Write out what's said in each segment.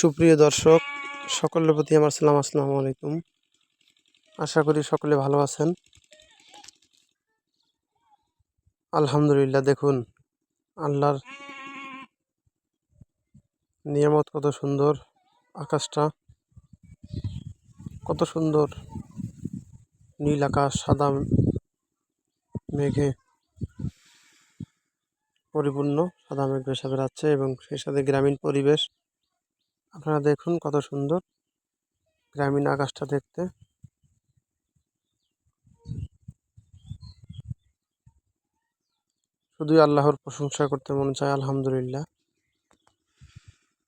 সুপ্রিয় দর্শক, সকলের প্রতি আমার সালাম, আসসালামু আলাইকুম। আশা করি সকলে ভালো আছেন। আলহামদুলিল্লাহ, দেখুন, আল্লাহর নিয়ামত কত সুন্দর, আকাশটা কত সুন্দর, নীল আকাশ, সাদা মেঘে পরিপূর্ণ, সাদা মেঘ ভেসে বেড়াচ্ছে এবং সেই সাথে গ্রামীণ পরিবেশ। আপনারা দেখুন কত সুন্দর গ্রামীণ আকাশটা দেখতে। শুধুই আল্লাহর প্রশংসা করতে মনে চায় আলহামদুলিল্লাহ।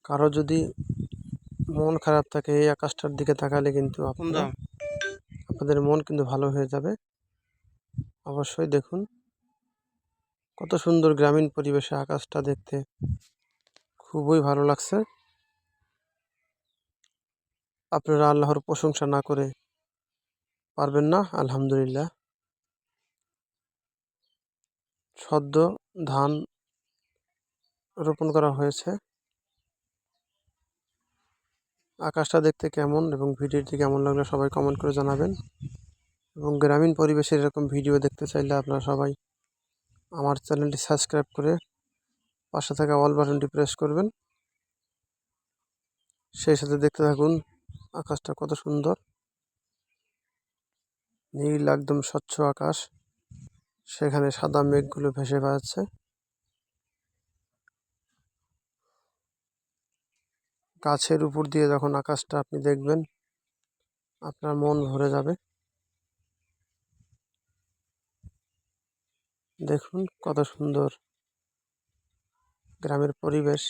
কারও যদি মন খারাপ থাকে এই আকাশটার দিকে তাকালে কিন্তু আপনারা আপনাদের মন কিন্তু ভালো হয়ে যাবে। অবশ্যই দেখুন কত সুন্দর গ্রামীণ পরিবেশে আকাশটা দেখতে। খুবই ভালো লাগছে। আপনারা আল্লাহর প্রশংসা না করে পারবেন না, আলহামদুলিল্লাহ। সদ্য ধান রোপণ করা হয়েছে। আকাশটা দেখতে কেমন এবং ভিডিওটি কেমন লাগল সবাই কমেন্ট করে জানাবেন। এবং গ্রামীণ পরিবেশের এরকম ভিডিও দেখতে চাইলে আপনারা সবাই আমার চ্যানেলটি সাবস্ক্রাইব করে পাশে থাকা অল বাটনটি প্রেস করবেন। সেই সাথে দেখতে থাকুন আকাশটা কত সুন্দর। নীল, একদম স্বচ্ছ আকাশ। সেখানে সাদা মেঘগুলো ভেসে বেড়াচ্ছে। গাছের উপর দিয়ে যখন আকাশটা আপনি দেখবেন, আপনার মন ভরে যাবে। দেখুন কত সুন্দর গ্রামের পরিবেশ,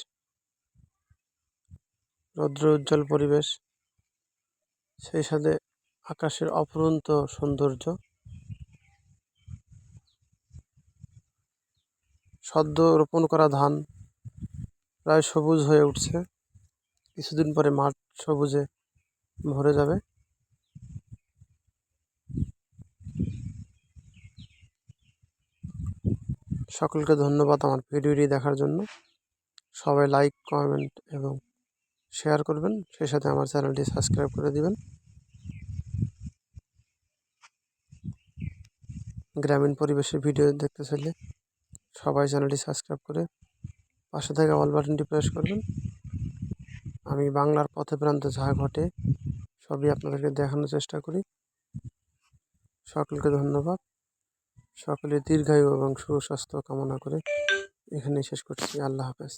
রৌদ্র উজ্জ্বল পরিবেশ। সেই সাথে আকাশের অফুরন্ত সৌন্দর্য। সদ্য রোপণ করা ধান প্রায় সবুজ হয়ে উঠছে। কিছুদিন পরে মাঠ সবুজে ভরে যাবে। সকলকে ধন্যবাদ আমার ভিডিওটি দেখার জন্য। সবাই লাইক কমেন্ট এবং শেয়ার করবেন, সেই সাথে আমার চ্যানেলটি সাবস্ক্রাইব করে দিবেন। গ্রামীণ পরিবেশের ভিডিও দেখতে চাইলে সবাই চ্যানেলটি সাবস্ক্রাইব করে পাশে থেকে অল বাটনটি প্রেস করবেন। আমি বাংলার পথে প্রান্তে যা ঘটে সবই আপনাদেরকে দেখানোর চেষ্টা করি। সকলকে ধন্যবাদ। সকলে দীর্ঘায়ু এবং সুস্বাস্থ্য কামনা করে এখানেই শেষ করছি। আল্লাহ হাফেজ।